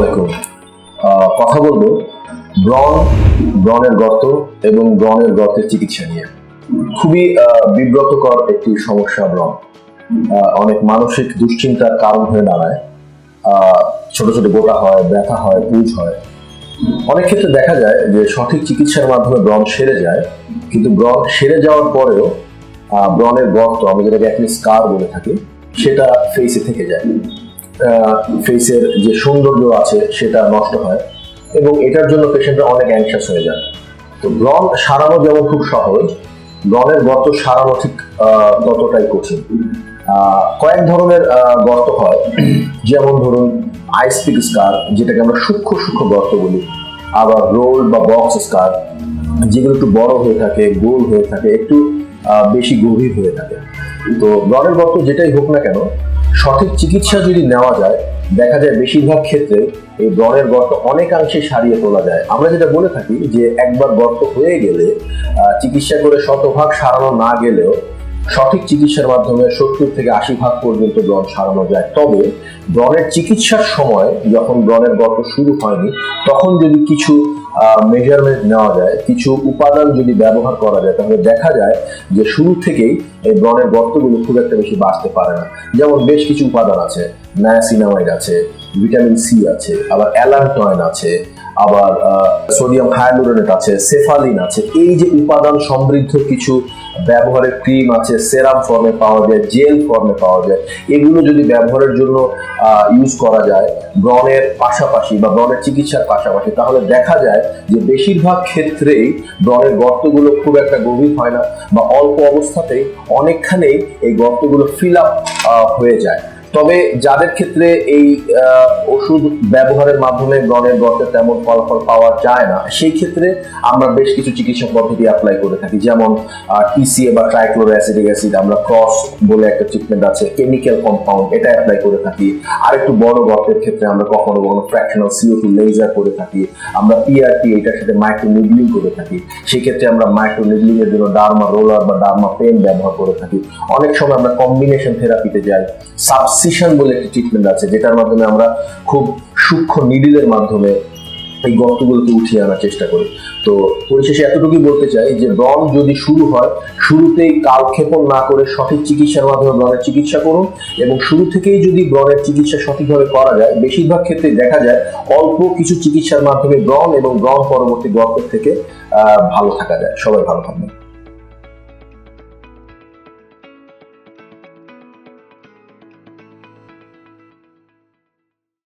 আলাইকুম। কথা বলব ব্রণ, ব্রণের গর্ত এবং ব্রণের গর্তের চিকিৎসা নিয়ে। খুবই বিব্রতকর একটি সমস্যা ব্রণ। অনেক মানসিক দুশ্চিন্তার কারণ হয়ে দাঁড়ায়। ছোট ছোট গোটা হয়, ব্যথা হয়, পুজ হয়। অনেক ক্ষেত্রে দেখা যায় যে সঠিক চিকিৎসার মাধ্যমে ব্রণ সেরে যায়, কিন্তু ব্রণ সেরে যাওয়ার পরেও ব্রণের গর্ত, আমরা যেটাকে একটি স্কার বলে থাকি, সেটা ফেসে থেকে যায়। ফেসের যে সৌন্দর্য আছে, সেটা নষ্ট হয়। এবং এটার জন্য পেশেন্টরা অনেক অ্যাংশাস হয়ে যায়। তো ব্রণ সারানো যেমন খুব সহজ, ব্রণের গর্ত সারানো ঠিক ততটাই কঠিন। কয়েক ধরনের গর্ত হয়। যেমন ধরুন আইসপিক স্কার যেটাকে আমরা সূক্ষ্ম সূক্ষ্ম গর্ত বলি। আবার রোল বা বক্স স্কার যেগুলো একটু বড় হয়ে থাকে, গোল হয়ে থাকে, একটু বেশি গভীর হয়ে থাকে। তো ব্রণের গর্ত যেটাই হোক না কেন সঠিক চিকিৎসা যদি নেওয়া যায়, দেখা যায় বেশিরভাগ ক্ষেত্রে এই ব্রণের গর্ত অনেকাংশে সারিয়ে তোলা যায়। আমরা যেটা বলে থাকি যে একবার গর্ত হয়ে গেলে চিকিৎসা করে শতভাগ সারানো না গেলেও সঠিক চিকিৎসার মাধ্যমে সত্তর থেকে আশি ভাগ পর্যন্ত ব্রণ সারানো যায়। তবে ব্রণের চিকিৎসার সময় যখন ব্রণের গর্ত শুরু হয়নি, তখন যদি কিছু মেজারমেন্ট নেওয়া যায়, কিছু উপাদান যদি ব্যবহার করা যায়, তাহলে দেখা যায় যে শুরু থেকেই এই ব্রণের গর্তগুলো খুব একটা বেশি বাঁচতে পারে না। যেমন বেশ কিছু উপাদান আছে নায়াসিনামাইড আছে ভিটামিন সি আছে, আবার অ্যালান্টয়েন আছে আবার সোডিয়াম হাইড্রোনেট আছে সেফালিন আছে, এই যে উপাদান সমৃদ্ধ কিছু ব্যবহারের ক্রিম আছে সেরাম ফর্মে পাওয়া যায় জেল ফর্মে পাওয়া যায়, এগুলো যদি ব্যবহারের জন্য ইউজ করা যায়, ব্রণের পাশাপাশি বা ব্রণের চিকিৎসার পাশাপাশি, তাহলে দেখা যায় যে বেশিরভাগ ক্ষেত্রেই ব্রণের গর্তগুলো খুব একটা গভীর হয় না বা অল্প অবস্থাতেই অনেকখানেই এই গর্তগুলো ফিল আপ হয়ে যায়। তবে যাদের ক্ষেত্রে এই ওষুধ ব্যবহারের মাধ্যমে ব্রণের গর্তে তেমন ফলাফল পাওয়া যায় না, সেই ক্ষেত্রে আমরা বেশ কিছু চিকিৎসা পদ্ধতি অ্যাপ্লাই করে থাকি। যেমন টিসিএ বা ট্রাইক্লোরো অ্যাসিডিক অ্যাসিড আমরা ক্রস বলে একটা ট্রিটমেন্ট আছে কেমিক্যাল কম্পাউন্ড এটা অ্যাপ্লাই করে থাকি। আর একটু বড় গর্তের ক্ষেত্রে আমরা কখনো কখনো ফ্র্যাকশনাল সিও টু লেজার করে থাকি। আমরা পিআরপি এটার সাথে মাইক্রো নিডলিং করে থাকি। সেক্ষেত্রে আমরা মাইক্রো নিডলিং এর জন্য ডার্মা রোলার বা ডার্মা পেন ব্যবহার করে থাকি। অনেক সময় আমরা কম্বিনেশন থেরাপিতে যাই। সাবসিশন বলে একটি ট্রিটমেন্ট আছে, যেটার মাধ্যমে আমরা খুব সূক্ষ্ম নিডিলের মাধ্যমে এই গর্তগুলোকে উঠিয়ে আনার চেষ্টা করি। তো পরিশেষে এতটুকুই বলতে চাই যে, ব্রণ যদি শুরু হয়, শুরুতেই কালক্ষেপণ না করে সঠিক চিকিৎসার মাধ্যমে ব্রণের চিকিৎসা করুন এবং শুরু থেকেই যদি ব্রণের চিকিৎসা সঠিকভাবে করা যায়, বেশিরভাগ ক্ষেত্রে দেখা যায় অল্প কিছু চিকিৎসার মাধ্যমে ব্রণ এবং ব্রণ পরবর্তী গর্ত থেকে ভালো থাকা যায়। সবাই ভালো থাকবেন।